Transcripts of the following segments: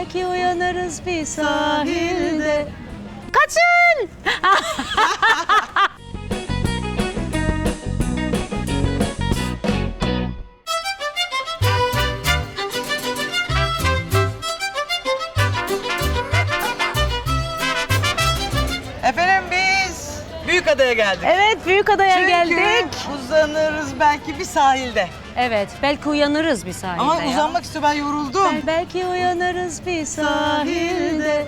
Belki uyanırız bir sahilde. Kaçın! Efendim biz Büyükada'ya geldik. Evet Büyükada'ya Çünkü geldik. uzanırız belki bir sahilde. Evet belki uyanırız bir sahilde Ama ya. uzanmak istiyor ben yoruldum. Bel- Belki uyanırız bir sahilde.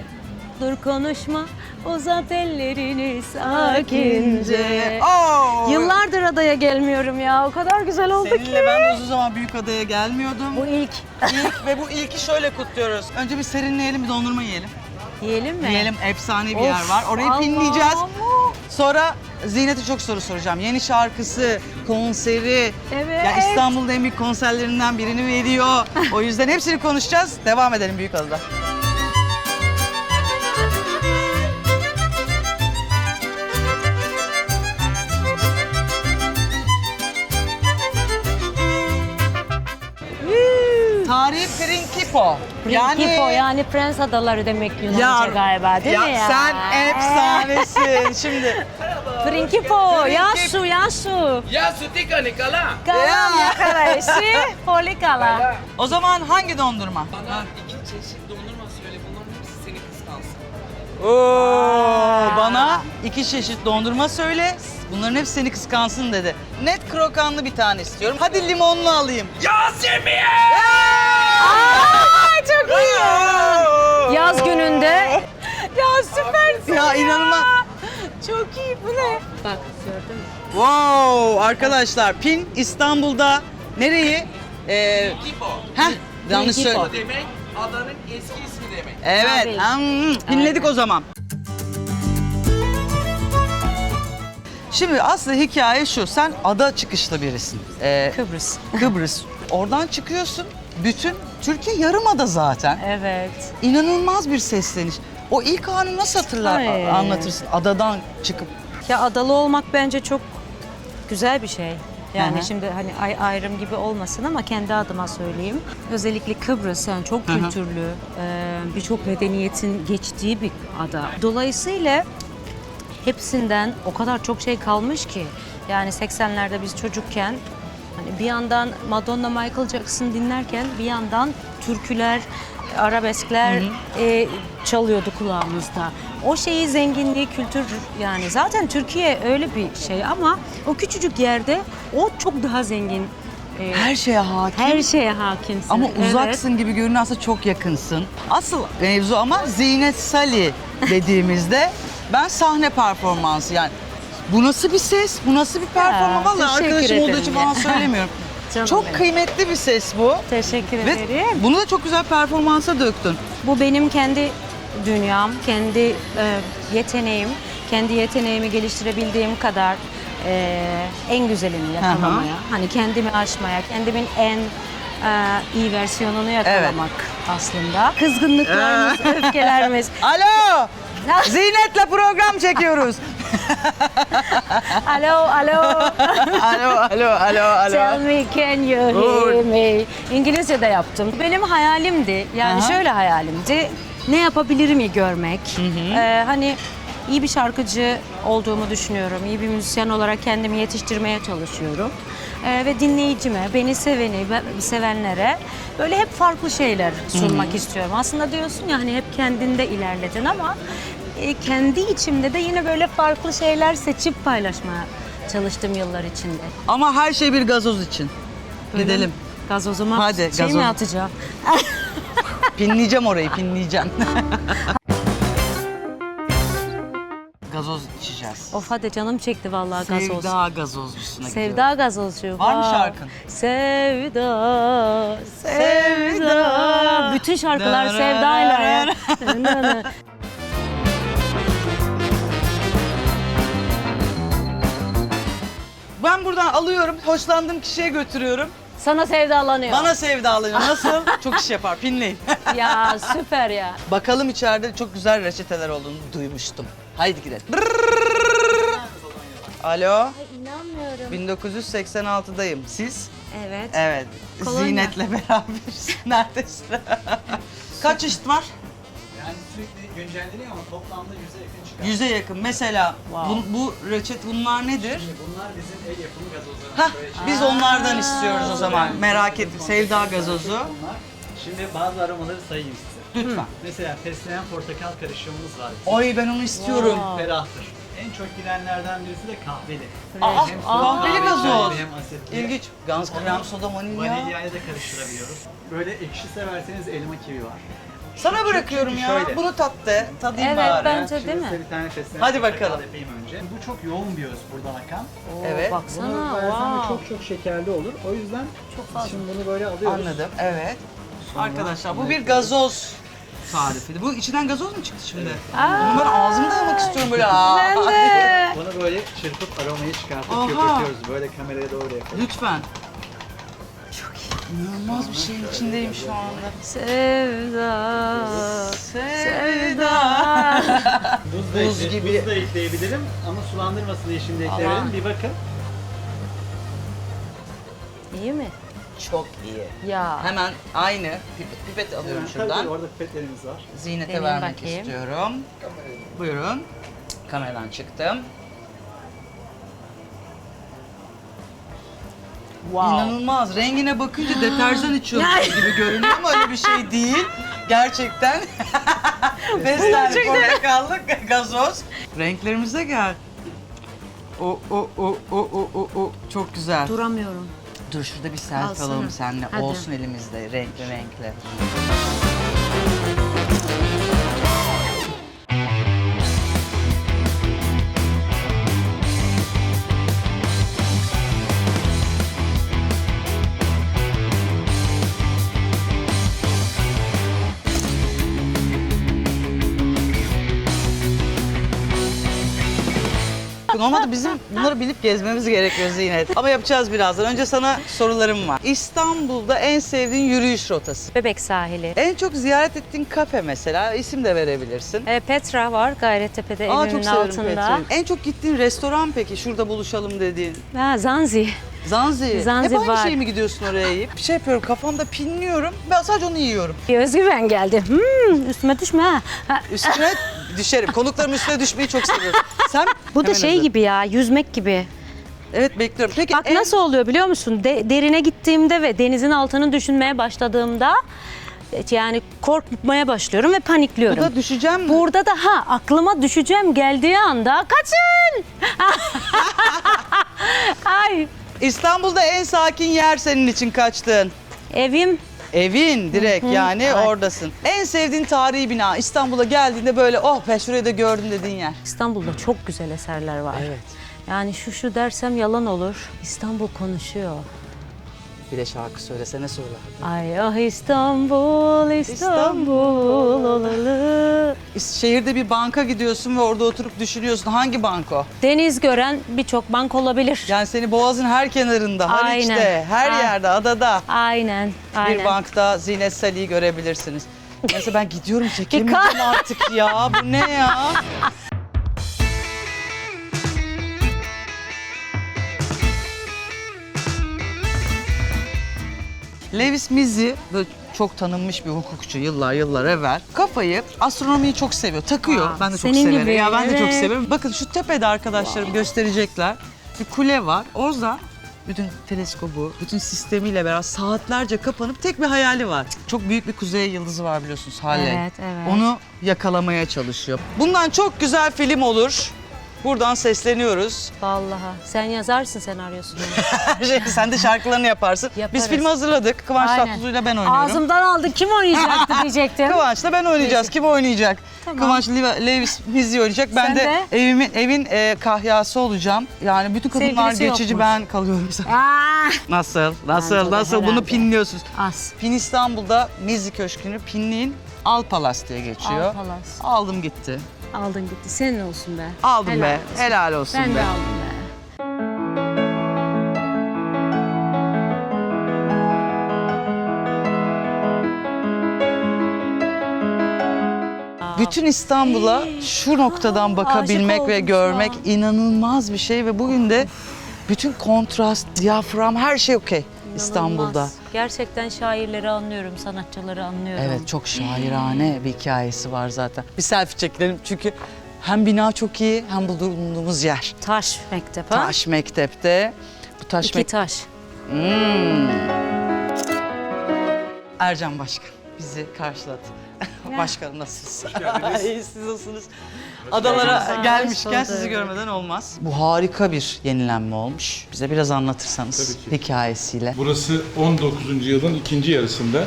Dur konuşma uzat ellerini sakince. Oo. Yıllardır adaya gelmiyorum ya. O kadar güzel oldu ki. Seninle ben de uzun zaman Büyükada'ya gelmiyordum. Bu ilk. İlk ve bu ilki şöyle kutluyoruz. Önce bir serinleyelim, bir dondurma yiyelim. Yiyelim mi? Yiyelim, efsane bir Of, yer var. Orayı Allah'ım. Sonra Zinet'e çok soru soracağım. Yeni şarkısı, konseri. Evet. Ya İstanbul'da en büyük konserlerinden birini veriyor. O yüzden hepsini konuşacağız. Devam edelim Büyükada'da. Tarihi Prinkipo. Prinkipo yani Prens Adaları demek Yunanca Ya- galiba değil ya mi ya? sen efsanesin bakın şimdi. Prinkipo, yaşu, yaşu. Yasu tika ni kala. Kala işi, poli kala. O zaman hangi dondurma? Bana iki çeşit dondurma söyle bunların hepsi seni kıskansın. Oo, bana iki çeşit dondurma söyle. Bunların hepsi seni kıskansın dedi. Net krokanlı bir tane istiyorum. Hadi limonlu alayım. Yasemin! Aa, çok iyi. Yaz gününde. Ya süpersin ya. Ya inanılmaz. Çok iyi bu ne? Bak gördün mü? Wow arkadaşlar Pin İstanbul'da nereyi? Ee, Kipo. heh yanlış Kipo. söyledim. Demek adanın eski ismi demek. Evet. Tabii. hmm, dinledik o zaman. Şimdi aslında hikaye şu. Sen ada çıkışlı birisin. Ee, Kıbrıs. Kıbrıs. Oradan çıkıyorsun. Bütün Türkiye yarımada zaten. Evet. İnanılmaz bir sesleniş. O ilk anı nasıl hatırlar, Ay. anlatırsın adadan çıkıp? Ya adalı olmak bence çok güzel bir şey. Yani Hı hı. şimdi hani ay ayrım gibi olmasın ama kendi adıma söyleyeyim. Özellikle Kıbrıs yani çok Hı hı. kültürlü, e, birçok medeniyetin geçtiği bir ada. Dolayısıyla hepsinden o kadar çok şey kalmış ki. Yani 80'lerde biz çocukken hani bir yandan Madonna Michael Jackson dinlerken bir yandan türküler, arabeskler e, çalıyordu kulağımızda. O şeyi zenginliği, kültür yani zaten Türkiye öyle bir şey ama o küçücük yerde o çok daha zengin. e, Her şeye hakim. her şeye hakimsin. Ama Evet. uzaksın gibi görünüyor aslında çok yakınsın. Asıl mevzu ama Zinet Sali dediğimizde ben sahne performansı yani bu nasıl bir ses, bu nasıl bir performans? Vallahi teşekkür arkadaşım olduğu ederim için ya. falan söylemiyorum. Canım çok benim. kıymetli bir ses bu. Teşekkür Ve ederim. bunu da çok güzel performansa döktün. Bu benim kendi dünyam, kendi e, yeteneğim, kendi yeteneğimi geliştirebildiğim kadar e, en güzelini yakalamaya, hani kendimi aşmaya, kendimin en e, iyi versiyonunu yakalamak aslında. Kızgınlıklarımız, öfkelerimiz. Alo! Zinet'le program çekiyoruz. alo, alo. alo, alo, alo, Tell alo. me can you hear me? İngilizce de yaptım. Benim hayalimdi. Yani Aha. şöyle hayalimdi. Ne yapabilirim görmek. Ee, hani iyi bir şarkıcı olduğumu düşünüyorum. İyi bir müzisyen olarak kendimi yetiştirmeye çalışıyorum. Ee, ve dinleyicime, beni seveni, ve sevenlere böyle hep farklı şeyler sunmak istiyorum. Aslında diyorsun ya hani hep kendinde ilerledin ama e, kendi içimde de yine böyle farklı şeyler seçip paylaşmaya çalıştım yıllar içinde. Ama her şey bir gazoz için. Gidelim. Gazozuma Hadi, şey gazoz. mi atacağım? Pinleyeceğim orayı, pinleyeceğim. gazoz içeceğiz. Of hadi canım çekti vallahi gazoz. Sevda gazozcusuna. Sevda gazozcu. Var mı şarkın? Sevda, sevda. Sevda. Bütün şarkılar sevdayla ya. Ben buradan alıyorum, hoşlandığım kişiye götürüyorum. Sana sevdalanıyor. Bana sevdalanıyor. Nasıl? çok iş yapar. Pinleyin. Ya süper ya. Bakalım içeride çok güzel reçeteler olduğunu duymuştum. Haydi gidelim. Alo. İnanmıyorum. 1986'dayım. Siz? Evet. Evet. Kolonya. Zinet'le beraberiz. Neredesin? Kaç çeşit var? Güncelleniyor ama toplamda yüze yakın çıkar. Yüze yakın. Mesela bu, bu reçet bunlar nedir? Şimdi bunlar bizim el yapımı gazozlarımız. Hah, Böyle biz onlardan istiyoruz o zaman. Merak ettim. Sevda gazozu. Bunlar. Şimdi bazı aromaları sayayım size. Lütfen. Mesela fesleğen portakal karışımımız var. Oy ben onu istiyorum. Ferahtır. En çok gidenlerden birisi de kahveli. Aa, Hem kahveli soda, gazoz. Hem asitli. İlginç. Gans krem soda vanilya. Vanilyayla da karıştırabiliyoruz. Böyle ekşi severseniz elma kivi var. Sana bırakıyorum ya. Şöyle. Bunu tat de. Tadayım Evet, bari. ben- Bence Şimdi değil mi? size bir tane fesleğen Hadi bakalım. yapayım önce. Bu çok yoğun bir öz buradan akan. Oo, Evet. Baksana. Bunu versem de wow. çok çok şekerli olur. O yüzden Çok fazla. şimdi bunu böyle alıyoruz. Anladım. Evet. Arkadaşlar bu bir gazoz tarifiydi. Bu içinden gazoz mu çıktı şimdi? Bunu ben ağzımda yemek istiyorum böyle. Aa. Ben de. Bunu böyle çırpıp aromayı çıkartıp Aha. köpürtüyoruz. Böyle kameraya doğru yapalım. Lütfen. İnanılmaz bir şeyin içindeyim şu anda. Sevda. Sevda. Buz, da Buz ekle- gibi. buz da ekleyebilirim ama sulandırmasın diye şimdi ekleyelim. Bir bakın. İyi mi? Çok iyi. Ya. Hemen aynı pipet, pipet alıyorum Tabii şuradan. tabii, orada pipetlerimiz var. Ziynete Deneyim vermek bakayım. istiyorum. Buyurun. Kameradan çıktım. Wow. İnanılmaz. Rengine bakınca deterjan içiyormuş gibi görünüyor ama öyle bir şey değil. Gerçekten beslenmiş portakallı gazoz. Renklerimize gel. O o o o o o o çok güzel. Dur, Duramıyorum. şurada bir selfie Alsana. alalım seninle. Hadi. Olsun elimizde renkli renkli. Normalde bizim bunları bilip gezmemiz gerekiyor Zinet. Ama yapacağız birazdan. Önce sana sorularım var. İstanbul'da en sevdiğin yürüyüş rotası. Bebek sahili. En çok ziyaret ettiğin kafe mesela isim de verebilirsin. E, Petra var Gayrettepe'de Aa evimin çok severim altında. Petra'yı. En çok gittiğin restoran peki şurada buluşalım dediğin? Ha, Zanzi. Zanzi. Zanzi Hep aynı var. şey mi gidiyorsun oraya yiyip? Bir şey yapıyorum kafamda pinliyorum. Ben sadece onu yiyorum. Bir özgüven geldi. Hmm, üstüme düşme ha. ha. Üstüne düşerim. Konuklarım üstüne düşmeyi çok seviyorum. Sen Bu da Hemen şey hazır. gibi ya, yüzmek gibi. Evet bekliyorum. Peki Bak en- nasıl oluyor biliyor musun? De- derine gittiğimde ve denizin altını düşünmeye başladığımda e, yani korkmaya başlıyorum ve panikliyorum. Burada düşeceğim mi? Burada da ha aklıma düşeceğim geldiği anda kaçın. Ay İstanbul'da en sakin yer senin için kaçtın? evim Evin direkt yani evet. oradasın. En sevdiğin tarihi bina İstanbul'a geldiğinde böyle oh be şurayı da gördüm dediğin yer. İstanbul'da çok güzel eserler var. Evet. Yani şu şu dersem yalan olur. İstanbul konuşuyor. Bir de şarkı söylesene söyler. Ay ah İstanbul, İstanbul olalı. Şehirde bir banka gidiyorsun ve orada oturup düşünüyorsun hangi banko? Deniz gören birçok bank olabilir. Yani seni Boğaz'ın her kenarında, Haliç'te, Aynen. her Ah. yerde, adada Aynen, aynen. bir bankta Zinet Salih'i görebilirsiniz. Neyse ben gidiyorum çekemeyeceğim artık ya. Bu ne ya? Lewis Mizzi böyle çok tanınmış bir hukukçu yıllar yıllar evvel. Kafayı astronomiyi çok seviyor. Takıyor. Aa, ben de çok senin severim. gibi, Ya ben de çok evet. severim. Bakın şu tepede arkadaşlarım gösterecekler. Bir kule var. Orada bütün teleskobu, bütün sistemiyle beraber saatlerce kapanıp tek bir hayali var. Çok büyük bir kuzey yıldızı var biliyorsunuz Halley. Evet, evet. Onu yakalamaya çalışıyor. Bundan çok güzel film olur. Buradan sesleniyoruz. Vallahi sen yazarsın senaryosunu. Şey, Sen de şarkılarını yaparsın. Biz Yaparız. filmi hazırladık. Kıvanç Aynen. Tatlıtuğ'yla ben oynuyorum. Ağzımdan aldı kim oynayacaktı diyecektim. Kıvanç'la ben oynayacağız. Kim oynayacak? Tamam. Kıvanç Liva- Lewis Mizzi oynayacak. Ben Sen de, de? evimin evin e, kahyası olacağım. Yani bütün kadınlar Sevgilisi geçici yokmuş. ben kalıyorum. Aa, Nasıl? Nasıl? Bence de Nasıl? Bunu herhalde. pinliyorsunuz. az. Pin İstanbul'da Mizzi Köşkü'nü pinliğin Alpalas diye geçiyor. Alpalas. Aldım gitti. Aldın gitti. Senin olsun be. Aldım Helal be. olsun. Helal olsun Ben be. de aldım be. Bütün İstanbul'a şu noktadan bakabilmek aşık ve oldum görmek an. inanılmaz bir şey ve bugün de bütün kontrast, diyafram her şey okey. İstanbul'da. Gerçekten şairleri anlıyorum, sanatçıları anlıyorum. Evet çok şairane bir hikayesi var zaten. Bir selfie çekelim çünkü hem bina çok iyi hem bulunduğumuz yer. Taş mektep ha? Taş mektepte. Bu taş İki mek- taş. Hmm. Ercan Başkan bizi karşıladı. Başkanım nasılsınız? İyi siz nasılsınız? Adalara gelmişken sizi görmeden olmaz. Bu harika bir yenilenme olmuş. Bize biraz anlatırsanız Tabii ki. hikayesiyle. Burası 19. yılın ikinci yarısında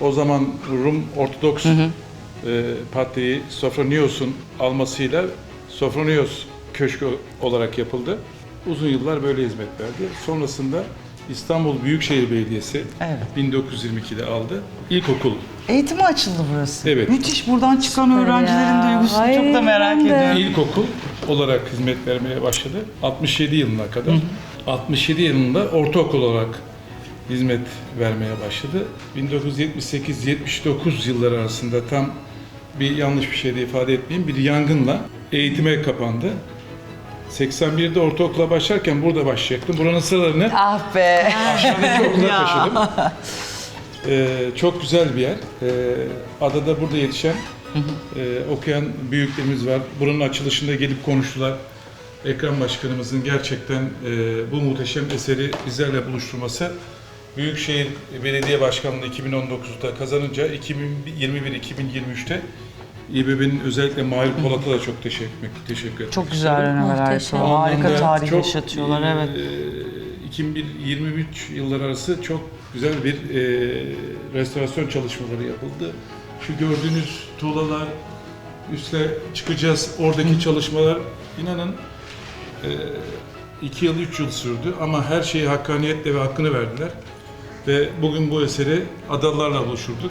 o zaman Rum Ortodoks e, Patriği Sofronios'un almasıyla Sofronios Köşkü olarak yapıldı. Uzun yıllar böyle hizmet verdi. Sonrasında İstanbul Büyükşehir Belediyesi Evet. 1922'de aldı. İlkokul Eğitimi açıldı burası. Evet. Müthiş buradan çıkan Süper öğrencilerin ya. duygusunu Ay, çok da merak ben de. ediyorum. İlkokul olarak hizmet vermeye başladı. 67 yılına kadar. 67 yılında ortaokul olarak hizmet vermeye başladı. 1978-79 yılları arasında tam bir yanlış bir şey de ifade etmeyeyim. Bir yangınla eğitime kapandı. 81'de ortaokula başlarken burada başlayacaktım. Buranın sıralarını Ah be. aşağıdaki okula taşıdım. Ee, çok güzel bir yer. Ee, adada burada yetişen, e, okuyan büyüklerimiz var. Buranın açılışında gelip konuştular. Ekrem Başkanımızın gerçekten e, bu muhteşem eseri bizlerle buluşturması Büyükşehir Belediye Başkanlığı 2019'da kazanınca 2021-2023'te İBB'nin özellikle Mahir Polat'a da çok teşekkür etmek teşekkür etmek Çok güzel önemeler. Muhteşem. Harika tarih çok, yaşatıyorlar e, evet. 2023 yılları arası çok güzel bir e, restorasyon çalışmaları yapıldı. Şu gördüğünüz tuğlalar, üste çıkacağız. Oradaki çalışmalar inanın e, iki yıl, üç yıl sürdü ama her şeyi hakkaniyetle ve hakkını verdiler. Ve bugün bu eseri adalarla buluşturduk.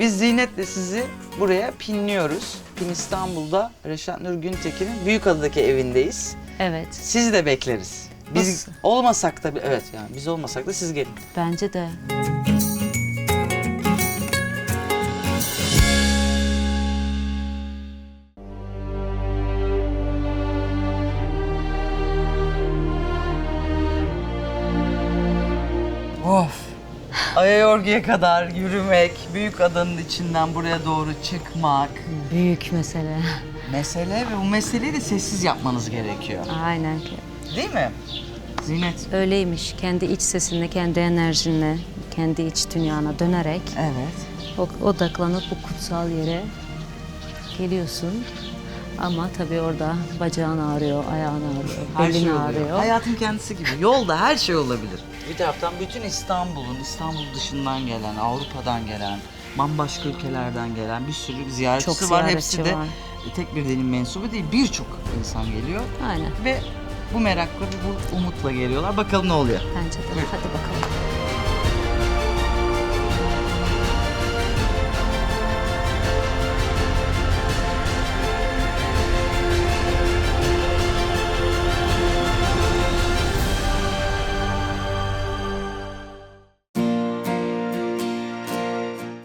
Biz Zinet'le sizi buraya pinliyoruz. Pin İstanbul'da Reşat Nur Güntekin'in Büyükada'daki evindeyiz. Evet, Sizi de bekleriz. Biz Nasıl? olmasak da evet yani biz olmasak da siz gelin. bence de. Ayayorgu'ya kadar yürümek, büyük adanın içinden buraya doğru çıkmak. Büyük mesele. Mesele ve bu meseleyi de sessiz yapmanız gerekiyor. Aynen ki. Değil mi? Zinet. Öyleymiş. Kendi iç sesinle, kendi enerjinle, kendi iç dünyana dönerek Evet. o- odaklanıp bu kutsal yere geliyorsun. Ama tabii orada bacağın ağrıyor, ayağın ağrıyor, Her belin şey oluyor. ağrıyor. Hayatın kendisi gibi. Yolda her şey olabilir. Bir taraftan bütün İstanbul'un, İstanbul dışından gelen, Avrupa'dan gelen, bambaşka ülkelerden gelen bir sürü ziyaretçisi Çok var. ziyaretçi Hepsi de var. tek bir dinim mensubu değil, birçok insan geliyor. Aynen. Ve bu merakla bu umutla geliyorlar. Bakalım ne oluyor. Bence de. Hadi bakalım.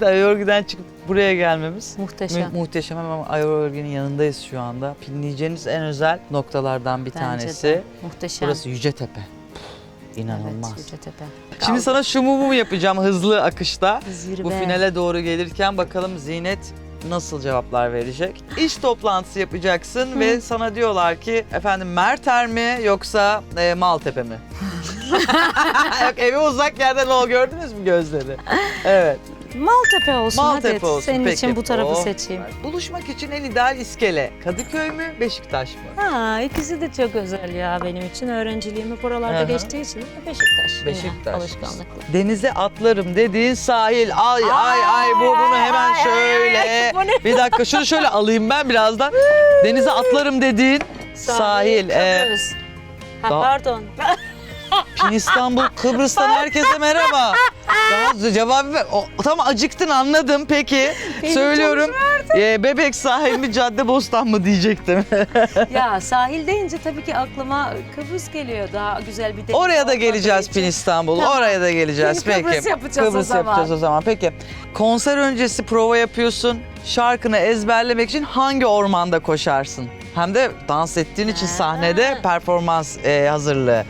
Ayayorgu'dan çıkıp buraya gelmemiz Muhteşem. Mu- muhteşem ama Ayayorgu'nun yanındayız şu anda. Pinleyeceğiniz en özel noktalardan bir Bence tanesi. de. Muhteşem. Burası Yücetepe. İnanılmaz. Evet, Yücetepe. Şimdi sana şu mumu yapacağım hızlı akışta. Zirve. Bu finale doğru gelirken bakalım Zinet nasıl cevaplar verecek. İş toplantısı yapacaksın ve sana diyorlar ki efendim Merter mi yoksa e, Maltepe mi? Yok eve uzak yerden o gördünüz mü gözleri? Evet. Maltepe olsun Maltepe hadi. olsun. Senin Peki. için bu tarafı Oh. seçeyim. Buluşmak için en ideal iskele Kadıköy mü Beşiktaş mı? Ha, ikisi de çok özel ya benim için. Öğrenciliğimi buralarda Aha. geçtiği için de Beşiktaş. Yine Beşiktaş. Alışkanlıkla. Denize atlarım dediğin sahil. Ay ay ay bu bunu hemen ay, ay, şöyle. ay, bu ne? Bir dakika şunu şöyle alayım ben birazdan. Denize atlarım dediğin sahil. Ee, Kıbrıs. Ha da- pardon. İstanbul, Kıbrıs'tan herkese merhaba. Daha cevabı ver. O, tamam acıktın anladım peki. Söylüyorum. Ee, bebek sahil mi cadde bostan mı diyecektim. ya sahil deyince tabii ki aklıma Kıbrıs geliyor. Daha güzel bir deniz Oraya da geleceğiz. Pin İstanbul. Tamam. Oraya da geleceğiz Pin peki. Kıbrıs yapacağız o Kıbrıs zaman. yapacağız o zaman. Peki. Konser öncesi prova yapıyorsun. Şarkını ezberlemek için hangi ormanda koşarsın? Hem de dans ettiğin için sahnede performans e, hazırlığı.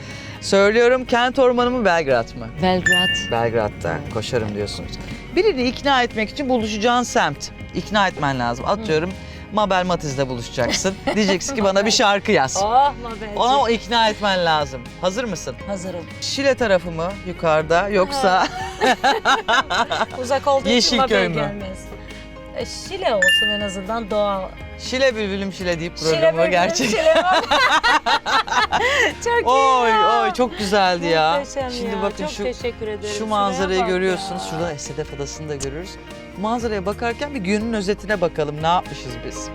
Söylüyorum kent ormanı mı Belgrad mı? Belgrad. Belgrad'da koşarım diyorsunuz. Birini ikna etmek için buluşacağın semt. İkna etmen lazım. Atıyorum Mabel Matiz'le buluşacaksın. Diyeceksin ki bana bir şarkı yaz. Oh Mabelciğim. Ona o ikna etmen lazım. Hazır mısın? Hazırım. Şile tarafı mı yukarıda yoksa Uzak olduğu için Yeşilköy Mabel mü? gelmez. E, Şile olsun en azından doğa. Şile bülbülüm Şile deyip programı gerçek. Şile Çok Oy iyi ya. oy çok güzeldi ya. Muhteşem Şimdi ya. bakın Çok şu teşekkür ederim. şu Şuraya manzarayı bak görüyorsunuz. ya. Şurada Sedef Adası'nı da görürüz. Manzaraya bakarken bir günün özetine bakalım. Ne yapmışız biz?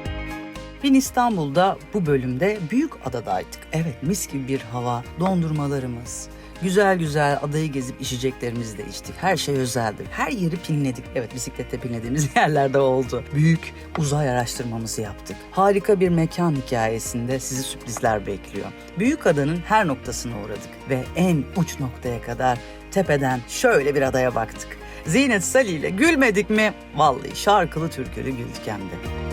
Bin İstanbul'da bu bölümde Büyük Adadaydık. Evet mis gibi bir hava, dondurmalarımız. Güzel güzel adayı gezip içeceklerimizi de içtik. Her şey özeldi. Her yeri pinledik. Evet bisiklette pinlediğimiz yerlerde oldu. Büyük uzay araştırmamızı yaptık. Harika bir mekan hikayesinde sizi sürprizler bekliyor. Büyük adanın her noktasına uğradık ve en uç noktaya kadar tepeden şöyle bir adaya baktık. Zinet Salih ile gülmedik mi? Vallahi şarkılı türkülü güldük hem de.